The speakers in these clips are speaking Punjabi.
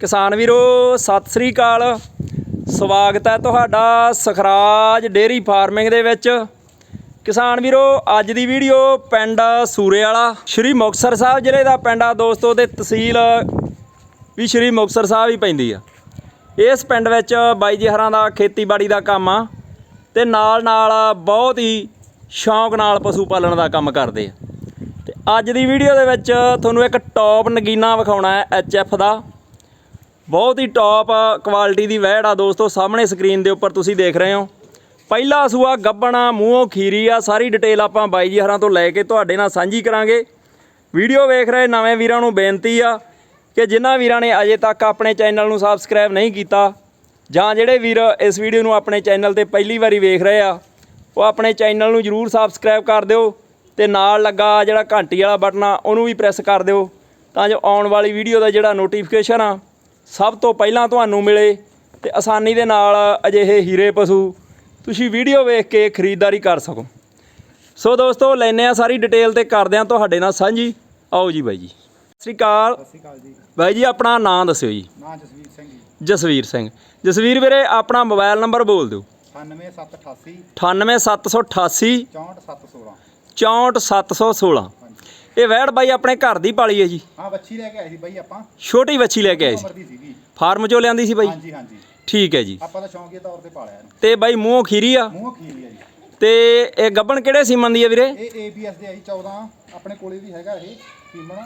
ਕਿਸਾਨ ਵੀਰੋ, ਸਤਿ ਸ੍ਰੀ ਅਕਾਲ। ਸਵਾਗਤ ਹੈ ਤੁਹਾਡਾ ਸਖਰਾਜ ਡੇਰੀ ਫਾਰਮਿੰਗ ਦੇ ਵਿੱਚ। ਕਿਸਾਨ ਵੀਰੋ, ਅੱਜ ਦੀ ਵੀਡੀਓ ਪਿੰਡ ਸੂਰੇ ਵਾਲਾ ਸ਼੍ਰੀ ਮੁਕਤਸਰ ਸਾਹਿਬ ਜ਼ਿਲ੍ਹੇ ਦਾ ਪਿੰਡ ਆ। ਦੋਸਤੋ ਤੇ ਤਹਿਸੀਲ ਵੀ ਸ਼੍ਰੀ ਮੁਕਤਸਰ ਸਾਹਿਬ ਹੀ ਪੈਂਦੀ ਆ। ਇਸ ਪਿੰਡ ਵਿੱਚ ਬਾਈ ਜੀ ਹਰਾਂ ਦਾ ਖੇਤੀਬਾੜੀ ਦਾ ਕੰਮ ਆ ਤੇ ਨਾਲ ਨਾਲ ਬਹੁਤ ਹੀ ਸ਼ੌਂਕ ਨਾਲ ਪਸ਼ੂ ਪਾਲਣ ਦਾ ਕੰਮ ਕਰਦੇ ਆ। ਤੇ ਅੱਜ ਦੀ ਵੀਡੀਓ ਦੇ ਵਿੱਚ ਤੁਹਾਨੂੰ ਇੱਕ ਟੌਪ ਨਗੀਨਾ ਵਿਖਾਉਣਾ ਹੈ ਐਚਐਫ ਦਾ। ਬਹੁਤ ਹੀ ਟੌਪ ਕੁਆਲਿਟੀ ਦੀ ਵਹਿੜ ਆ ਦੋਸਤੋ, ਸਾਹਮਣੇ ਸਕਰੀਨ ਦੇ ਉੱਪਰ ਤੁਸੀਂ ਦੇਖ ਰਹੇ ਹੋ। ਪਹਿਲਾ ਸੂਆ ਗੱਬਣਾ, ਮੂੰਹੋਂ ਖੀਰੀ ਆ, ਸਾਰੀ ਡਿਟੇਲ ਆਪਾਂ ਬਾਈ ਜੀ ਹਰਾਂ ਤੋਂ ਲੈ ਕੇ ਤੁਹਾਡੇ ਨਾਲ ਸਾਂਝੀ ਕਰਾਂਗੇ। ਵੀਡੀਓ ਵੇਖ ਰਹੇ ਨਵੇਂ ਵੀਰਾਂ ਨੂੰ ਬੇਨਤੀ ਆ ਕਿ ਜਿਨ੍ਹਾਂ ਵੀਰਾਂ ਨੇ ਅਜੇ ਤੱਕ ਆਪਣੇ ਚੈਨਲ ਨੂੰ ਸਬਸਕ੍ਰਾਈਬ ਨਹੀਂ ਕੀਤਾ, ਜਾਂ ਜਿਹੜੇ ਵੀਰ ਇਸ ਵੀਡੀਓ ਨੂੰ ਆਪਣੇ ਚੈਨਲ ਤੇ ਪਹਿਲੀ ਵਾਰੀ ਵੇਖ ਰਹੇ ਆ, ਉਹ ਆਪਣੇ ਚੈਨਲ ਨੂੰ ਜਰੂਰ ਸਬਸਕ੍ਰਾਈਬ ਕਰ ਦਿਓ ਤੇ ਨਾਲ ਲੱਗਾ ਜਿਹੜਾ ਘੰਟੀ ਵਾਲਾ ਬਟਨ ਆ, ਉਹਨੂੰ ਵੀ ਪ੍ਰੈਸ ਕਰ ਦਿਓ, ਤਾਂ ਜੋ ਆਉਣ ਵਾਲੀ ਵੀਡੀਓ ਦਾ ਜਿਹੜਾ ਨੋਟੀਫਿਕੇਸ਼ਨ ਆ ਸਭ ਤੋਂ ਪਹਿਲਾਂ ਤੁਹਾਨੂੰ ਮਿਲੇ ਤੇ ਆਸਾਨੀ ਦੇ ਨਾਲ ਅਜਿਹੇ ਹੀਰੇ ਪਸ਼ੂ ਤੁਸੀਂ ਵੀਡੀਓ ਵੇਖ ਕੇ ਖਰੀਦਦਾਰੀ ਕਰ ਸਕੋ। ਸੋ ਦੋਸਤੋ ਲੈਨੇ ਆ ਸਾਰੀ ਡਿਟੇਲ ਤੇ ਕਰਦੇ ਆ ਤੁਹਾਡੇ ਨਾਲ ਸਾਂਝੀ। ਆਓ ਜੀ ਬਾਈ ਜੀ। ਸਤਿ ਸ਼੍ਰੀ ਅਕਾਲ। ਸਤਿ ਸ਼੍ਰੀ ਅਕਾਲ ਜੀ। ਬਾਈ ਜੀ ਆਪਣਾ ਨਾਮ ਦੱਸਿਓ ਜੀ। ਨਾਂ ਜਸਵੀਰ ਸਿੰਘ ਜੀ। ਜਸਵੀਰ ਸਿੰਘ। ਜਸਵੀਰ ਵੀਰੇ ਆਪਣਾ ਮੋਬਾਈਲ ਨੰਬਰ ਬੋਲ ਦਿਓ। 98788 98788 64716 64716 ਹਾਂਜੀ ਇਹ ਵੈੜ ਬਾਈ ਆਪਣੇ ਘਰ ਦੀ ਪਾਲੀ ਹੈ ਜੀ। ਹਾਂ ਬੱਚੀ ਲੈ ਕੇ ਆਏ ਸੀ ਬਾਈ ਆਪਾਂ। ਛੋਟੀ ਬੱਚੀ ਲੈ ਕੇ ਆਏ ਉਮਰ ਸੀ। ਦੀ ਸੀਗੀ। ਫਾਰਮ ਚੋਂ ਲਿਆਂਦੀ ਸੀ ਬਾਈ? ਹਾਂਜੀ ਹਾਂਜੀ। ਠੀਕ ਹੈ ਜੀ। ਆਪਾਂ ਤਾਂ ਸ਼ੌਂਕੀ ਤੌਰ ਤੇ ਪਾਲਿਆ ਇਹਨੂੰ। ਤੇ ਬਾਈ ਮੂੰਹੋਂ ਖੀਰੀ ਆ? ਮੂੰਹ ਖੀਲੀ ਆ ਜੀ। ਤੇ ਇਹ ਗੱਬਣ ਕਿਹੜੇ ਸੀਮਨ ਦੀ ਆ ਵੀਰੇ? ਇਹ ABS ਦੇ ਆ ਜੀ 14 ਆਪਣੇ ਕੋਲੇ ਵੀ ਹੈਗਾ ਇਹ ਫੀਮਣ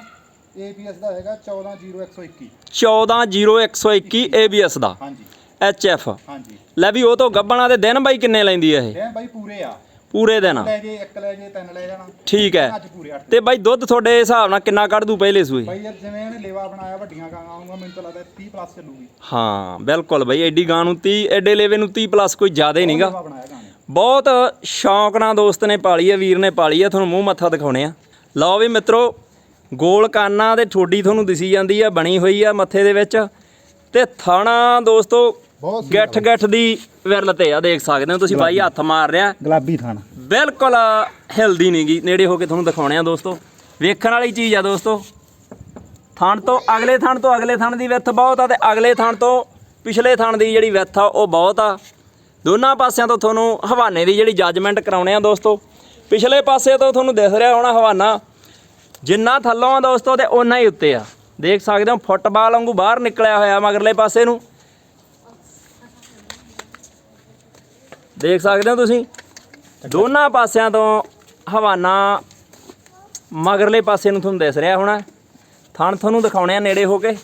ABS ਦਾ ਹੈਗਾ 14021 14021 ABS ਦਾ। ਹਾਂਜੀ। HF ਹਾਂਜੀ। ਲੈ ਵੀ ਉਹ ਤੋਂ ਗੱਬਣਾ ਦੇ ਦਿਨ ਬਾਈ ਕਿੰਨੇ ਲੈਂਦੀ ਆ ਇਹ? ਇਹ ਬਾਈ ਪੂਰੇ ਆ। ਪੂਰੇ ਦਿਨ। ਲੈ ਜੇ ਇੱਕ ਲੈ ਜੇ ਤਿੰਨ ਲੈ ਜਾਣਾ। ਠੀਕ ਹੈ। ਅੱਜ ਪੂਰੇ 8 ਤੇ ਬਾਈ ਦੁੱਧ ਤੁਹਾਡੇ ਹਿਸਾਬ ਨਾਲ ਕਿੰਨਾ ਕੱਢ ਦੂ ਪਹਿਲੇ ਸੂਏ ਬਾਈ ਯਾਰ ਜਿਵੇਂ ਇਹਨੇ ਲੇਵਾ ਬਣਾਇਆ ਵੱਡੀਆਂ ਗਾਂਆਂ ਆਉਂਗਾ ਮੈਨੂੰ ਤਾਂ ਲੱਗਦਾ 30 ਪਲੱਸ ਚੱਲੂਗੀ। ਹਾਂ ਬਿਲਕੁਲ ਬਾਈ ਐਡੀ ਗਾਂ ਨੂੰ 30 ਐਡੇ ਲੇਵੇ ਨੂੰ 30 ਪਲੱਸ ਕੋਈ ਜ਼ਿਆਦਾ ਨਹੀਂਗਾ ਲੇਵਾ ਬਣਾਇਆ ਗਾਂ ਨੇ। ਬਹੁਤ ਸ਼ੌਂਕ ਨਾਲ ਦੋਸਤ ਨੇ ਪਾਲੀ ਹੈ ਵੀਰ ਨੇ ਪਾਲੀ ਹੈ ਤੁਹਾਨੂੰ ਮੂੰਹ ਮੱਥਾ ਦਿਖਾਉਣੇ ਆ। ਲਓ ਵੀ ਮਿੱਤਰੋ ਗੋਲ ਕਾਨਾ ਤੇ ਠੋਡੀ ਤੁਹਾਨੂੰ ਦਿਸੀ ਜਾਂਦੀ ਆ ਬਣੀ ਹੋਈ ਆ ਮੱਥੇ ਦੇ ਵਿੱਚ। ਤੇ ਥਾਣਾ ਦੋਸਤੋ ਬਹੁਤ ਗੱਠ ਗੱਠ ਦੀ ਵਿਰਲ ਤੇ ਆ ਦੇਖ ਸਕਦੇ ਹੋ ਤੁਸੀਂ ਬਾਈ ਹੱਥ ਮਾਰ ਰਿਹਾ। ਗੁਲਾਬੀ ਥਾਣਾ ਬਿਲਕੁਲ ਹਿਲਦੀ ਨਹੀਂਗੀ ਨੇੜੇ ਹੋ ਕੇ ਤੁਹਾਨੂੰ ਦਿਖਾਉਣੇ ਆ ਦੋਸਤੋ। ਵੇਖਣ ਵਾਲੀ ਚੀਜ਼ ਆ ਦੋਸਤੋ। ਥਣ ਤੋਂ ਅਗਲੇ ਥਣ ਤੋਂ ਅਗਲੇ ਥਣ ਦੀ ਵਿੱਥ ਬਹੁਤ ਆ ਤੇ ਅਗਲੇ ਥਣ ਤੋਂ ਪਿਛਲੇ ਥਣ ਦੀ ਜਿਹੜੀ ਵਿੱਥ ਆ ਉਹ ਬਹੁਤ ਆ। ਦੋਨਾਂ ਪਾਸਿਆਂ ਤੋਂ ਤੁਹਾਨੂੰ ਹਵਾਨੇ ਦੀ ਜਿਹੜੀ ਜੱਜਮੈਂਟ ਕਰਾਉਣੇ ਆ ਦੋਸਤੋ। ਪਿਛਲੇ ਪਾਸੇ ਤੋਂ ਤੁਹਾਨੂੰ ਦਿਖ ਰਿਹਾ ਹੋਣਾ ਹਵਾਨਾ। ਜਿੰਨਾ ਥੱਲੋਂ ਆ ਦੋਸਤੋ ਤੇ ਓਨਾ ਹੀ ਉੱਤੇ ਆ। ਦੇਖ ਸਕਦੇ ਹੋ ਫੁੱਟਬਾਲ ਵਾਂਗੂ ਬਾਹਰ ਨਿਕਲਿਆ ਹੋਇਆ ਮਗਰਲੇ ਪਾਸੇ ਨੂੰ। ਦੇਖ ਸਕਦੇ ਹੋ ਤੁਸੀਂ? ਦੋਨਾਂ ਪਾਸਿਆਂ ਤੋਂ ਹਵਾਨਾ ਮਗਰਲੇ ਪਾਸੇ ਨੂੰ ਤੁਹਾਨੂੰ ਦਿਸ ਰਿਹਾ ਹੋਣਾ। ਥਣ ਤੁਹਾਨੂੰ ਦਿਖਾਉਣੇ ਆ ਨੇੜੇ ਹੋ ਕੇ।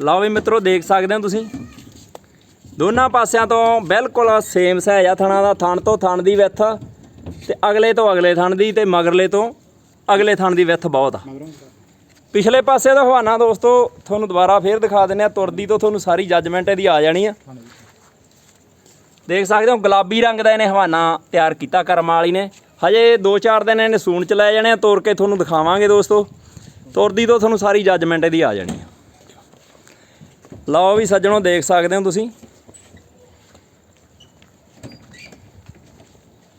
ਲਓ ਵੀ ਮਿੱਤਰੋ ਦੇਖ ਸਕਦੇ ਹੋ ਤੁਸੀਂ? ਦੋਨਾਂ ਪਾਸਿਆਂ ਤੋਂ ਬਿਲਕੁਲ ਸੇਮ ਸਾਈਜ਼ ਆ ਥਣਾ ਦਾ। ਥਣ ਤੋਂ ਥਣ ਦੀ ਵਿੱਥ ਤੇ ਅਗਲੇ ਤੋਂ ਅਗਲੇ ਥਣ ਦੀ ਤੇ ਮਗਰਲੇ ਤੋਂ ਅਗਲੇ ਥਣ ਦੀ ਵਿੱਥ ਬਹੁਤ ਆ। ਪਿਛਲੇ ਪਾਸੇ ਦਾ ਹਵਾਨਾ ਦੋਸਤੋ ਤੁਹਾਨੂੰ ਦੁਬਾਰਾ ਫੇਰ ਦਿਖਾ ਦਿੰਨੇ ਆ। ਤੁਰਦੀ ਤੋਂ ਤੁਹਾਨੂੰ ਸਾਰੀ ਜੱਜਮੈਂਟ ਇਹਦੀ ਆ ਜਾਣੀ ਆ। ਦੇਖ ਸਕਦੇ ਹੋ, ਗੁਲਾਬੀ ਰੰਗ ਦਾ ਇਹਨੇ ਹਵਾਨਾ ਤਿਆਰ ਕੀਤਾ ਕਰਮ ਵਾਲੀ ਨੇ। ਹਜੇ 2-4 ਦਿਨ ਇਹਨੇ ਸੂਣ ਚ ਲੈ ਜਾਣੇ ਆ, ਤੋਰ ਕੇ ਤੁਹਾਨੂੰ ਦਿਖਾਵਾਂਗੇ ਦੋਸਤੋ। ਤੁਰਦੀ ਤੋਂ ਤੁਹਾਨੂੰ ਸਾਰੀ ਜੱਜਮੈਂਟ ਇਹਦੀ ਆ ਜਾਣੀ ਆ। ਲਓ ਵੀ ਸੱਜਣੋ, ਦੇਖ ਸਕਦੇ ਹੋ ਤੁਸੀਂ।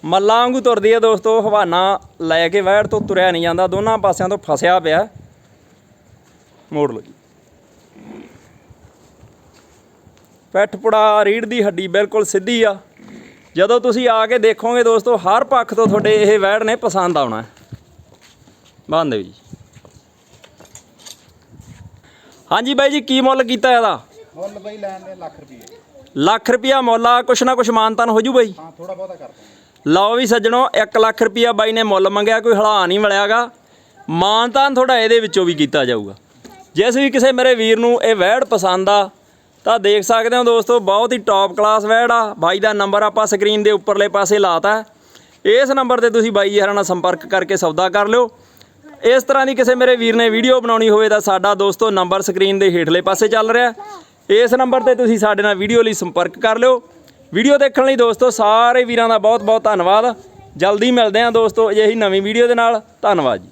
ਮੱਲਾਂ ਵਾਂਗੂ ਤੁਰਦੀ ਹੈ ਦੋਸਤੋ, ਹਵਾਨਾ ਲੈ ਕੇ ਵੈੜ ਤੋਂ ਤੁਰਿਆ ਨਹੀਂ ਜਾਂਦਾ, ਦੋਨਾਂ ਪਾਸਿਆਂ ਤੋਂ ਫਸਿਆ ਪਿਆ। ਮੋੜ ਲਓ ਜੀ। ਪੈਠ ਪੁੜਾ ਰੀੜ ਦੀ ਹੱਡੀ ਬਿਲਕੁਲ ਸਿੱਧੀ ਆ। ਜਦੋਂ ਤੁਸੀਂ ਆ ਕੇ ਦੇਖੋਗੇ ਦੋਸਤੋ ਹਰ ਪੱਖ ਤੋਂ ਤੁਹਾਡੇ ਇਹ ਵੈੜ ਨੇ ਪਸੰਦ ਆਉਣਾ ਬੰਦ ਜੀ। ਹਾਂਜੀ ਬਾਈ ਜੀ ਕੀ ਮੁੱਲ ਕੀਤਾ ਇਹਦਾ? ਮੁੱਲ ਬਾਈ ਲੈਣ ਦੇ ਲੱਖ ਰੁਪਏ ਲੱਖ ਰੁਪਿਆ ਮੁੱਲ ਆ ਕੁਛ ਨਾ ਕੁਛ ਮਾਨਤਾਨ ਹੋ ਜੂ ਬਾਈ। ਹਾਂ ਥੋੜਾ ਬਹੁਤਾ ਕਰ ਲਓ ਵੀ ਸੱਜਣੋ 1 ਲੱਖ ਰੁਪਿਆ ਬਾਈ ਨੇ ਮੁੱਲ ਮੰਗਿਆ ਕੋਈ ਹਲਾ ਨਹੀਂ ਮਿਲਿਆਗਾ। ਮਾਨਤਾਨ ਤੁਹਾਡਾ ਇਹਦੇ ਵਿੱਚੋਂ ਵੀ ਕੀਤਾ ਜਾਊਗਾ। ਜਿਸ ਵੀ ਕਿਸੇ ਮੇਰੇ ਵੀਰ ਨੂੰ ਇਹ ਵੈੜ ਪਸੰਦ ਆ ਤਾਂ ਦੇਖ ਸਕਦੇ ਹੋ ਦੋਸਤੋ, ਬਹੁਤ ਹੀ ਟੌਪ ਕਲਾਸ ਵੈੜ ਆ। ਬਾਈ ਦਾ ਨੰਬਰ ਆਪਾਂ ਸਕਰੀਨ ਦੇ ਉੱਪਰਲੇ ਪਾਸੇ ਲਾਤਾ। ਹੈ। ਇਸ ਨੰਬਰ ਤੇ ਤੁਸੀਂ ਬਾਈ ਹਰਾਂ ਨਾਲ ਸੰਪਰਕ ਕਰਕੇ ਸੌਦਾ ਕਰ ਲਿਓ। ਇਸ ਤਰ੍ਹਾਂ ਦੀ ਕਿਸੇ ਮੇਰੇ ਵੀਰ ਨੇ ਵੀਡੀਓ ਬਣਾਉਣੀ ਹੋਵੇ ਤਾਂ ਸਾਡਾ ਦੋਸਤੋ ਨੰਬਰ ਸਕਰੀਨ ਦੇ ਹੇਠਲੇ ਪਾਸੇ ਚੱਲ ਰਿਹਾ ਇਸ ਨੰਬਰ ਤੇ ਤੁਸੀਂ ਸਾਡੇ ਨਾਲ ਵੀਡੀਓ ਲਈ ਸੰਪਰਕ ਕਰ ਲਿਓ। ਵੀਡੀਓ ਦੇਖਣ ਲਈ ਦੋਸਤੋ ਸਾਰੇ ਵੀਰਾਂ ਦਾ ਬਹੁਤ ਬਹੁਤ ਧੰਨਵਾਦ। ਜਲਦੀ ਮਿਲਦੇ ਹਾਂ ਦੋਸਤੋ ਅਜਿਹੀ ਨਵੀਂ ਵੀਡੀਓ ਦੇ ਨਾਲ। ਧੰਨਵਾਦ ਜੀ।